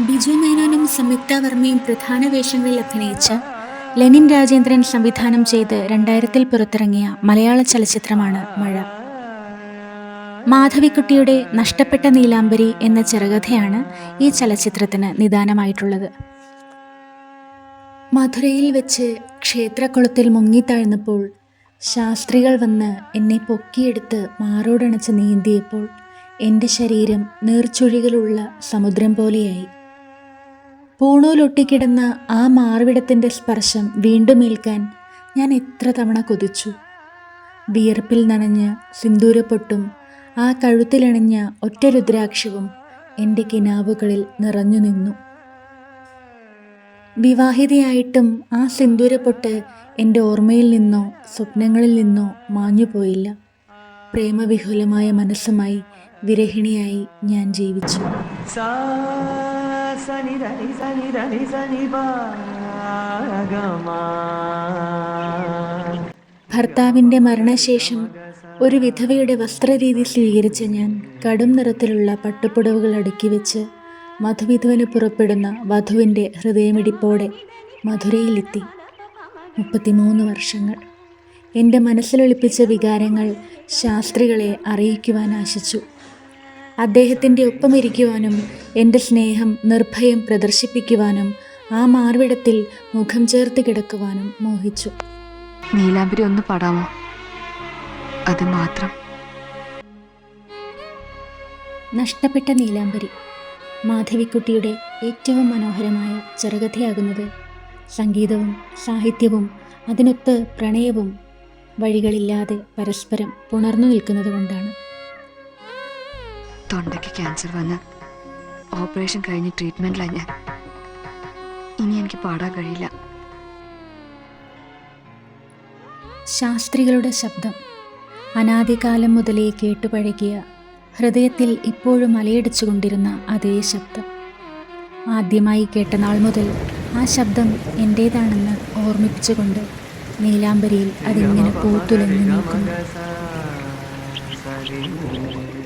ബിജു മേനോനും സംയുക്ത വർമ്മയും പ്രധാന വേഷങ്ങളിൽ അഭിനയിച്ച ലെനിൻ രാജേന്ദ്രൻ സംവിധാനം ചെയ്ത് രണ്ടായിരത്തിൽ പുറത്തിറങ്ങിയ മലയാള ചലച്ചിത്രമാണ് മഴ. മാധവിക്കുട്ടിയുടെ നഷ്ടപ്പെട്ട നീലാംബരി എന്ന ചെറുകഥയാണ് ഈ ചലച്ചിത്രത്തിന് നിദാനമായിട്ടുള്ളത്. മധുരയിൽ വെച്ച് ക്ഷേത്രക്കുളത്തിൽ മുങ്ങിത്താഴ്ന്നപ്പോൾ ശാസ്ത്രികൾ വന്ന് എന്നെ പൊക്കിയെടുത്ത് മാറോടണച്ച് നീന്തിയപ്പോൾ എന്റെ ശരീരം നീർച്ചുഴികളുള്ള സമുദ്രം പോലെയായി. പൂണൂലൊട്ടിക്കിടന്ന ആ മാർവിടത്തിന്റെ സ്പർശം വീണ്ടും ഏൽക്കാൻ ഞാൻ എത്ര തവണ കൊതിച്ചു. വിയർപ്പിൽ നനഞ്ഞ സിന്ദൂരപ്പൊട്ടും ആ കഴുത്തിലണിഞ്ഞ ഒറ്റ രുദ്രാക്ഷവും എന്റെ കിനാവുകളിൽ നിറഞ്ഞു നിന്നു. വിവാഹിതയായിട്ടും ആ സിന്ദൂരപ്പൊട്ട് എന്റെ ഓർമ്മയിൽ നിന്നോ സ്വപ്നങ്ങളിൽ നിന്നോ മാഞ്ഞു പോയില്ല. പ്രേമവിഹുലമായ മനസ്സുമായി വിരഹിണിയായി ഞാൻ ജീവിച്ചു. സനി da സനി ma ഭർത്താവിന്റെ മരണശേഷം ഒരു വിധവയുടെ വസ്ത്രരീതി സ്വീകരിച്ച ഞാൻ കടും നിറത്തിലുള്ള പട്ടുപുടവുകൾ അടുക്കി വെച്ച് മധുവിധുവിന് പുറപ്പെടുന്ന വധുവിന്റെ ഹൃദയമിടിപ്പോടെ മധുരയിലെത്തി. മുപ്പത്തിമൂന്ന് വർഷങ്ങൾ. എന്റെ മനസ്സിലൊളിപ്പിച്ച വികാരങ്ങൾ ശാസ്ത്രികളെ അറിയിക്കുവാൻ ആശിച്ചു. അദ്ദേഹത്തിന്റെ ഒപ്പമിരിക്കുവാനും എന്റെ സ്നേഹം നിർഭയം പ്രദർശിപ്പിക്കുവാനും ആ മാർവിടത്തിൽ മുഖം ചേർത്ത് കിടക്കുവാനും മോഹിച്ചു. നീലാംബരി ഒന്ന് പാടാമോ? അത് മാത്രം. നഷ്ടപ്പെട്ട നീലാംബരി മാധവിക്കുട്ടിയുടെ ഏറ്റവും മനോഹരമായ ചെറുകഥയാകുന്നത് സംഗീതവും സാഹിത്യവും അതിനൊത്ത് പ്രണയവും വഴികളില്ലാതെ പരസ്പരം പുണർന്നു നിൽക്കുന്നത് കൊണ്ടാണ് തൊണ്ടയ്ക്ക് ക്യാൻസർ വന്ന് ഓപ്പറേഷൻ കഴിഞ്ഞ് ട്രീറ്റ്മെന്റിലാണ് ഞാൻ. ഇനി എനിക്ക് പാടാൻ കഴിയില്ല. ശാസ്ത്രികളുടെ ശബ്ദം അനാദികാലം മുതലേ കേട്ടുപഴകിയ ഹൃദയത്തിൽ ഇപ്പോഴും അലയടിച്ചുകൊണ്ടിരുന്ന അതേ ശബ്ദം. ആദ്യമായി കേട്ട നാൾ മുതൽ ആ ശബ്ദം എന്റേതാണെന്ന് ഓർമ്മിപ്പിച്ചുകൊണ്ട് നീലാംബരിയിൽ അതിങ്ങനെ പൂത്തുലഞ്ഞു ri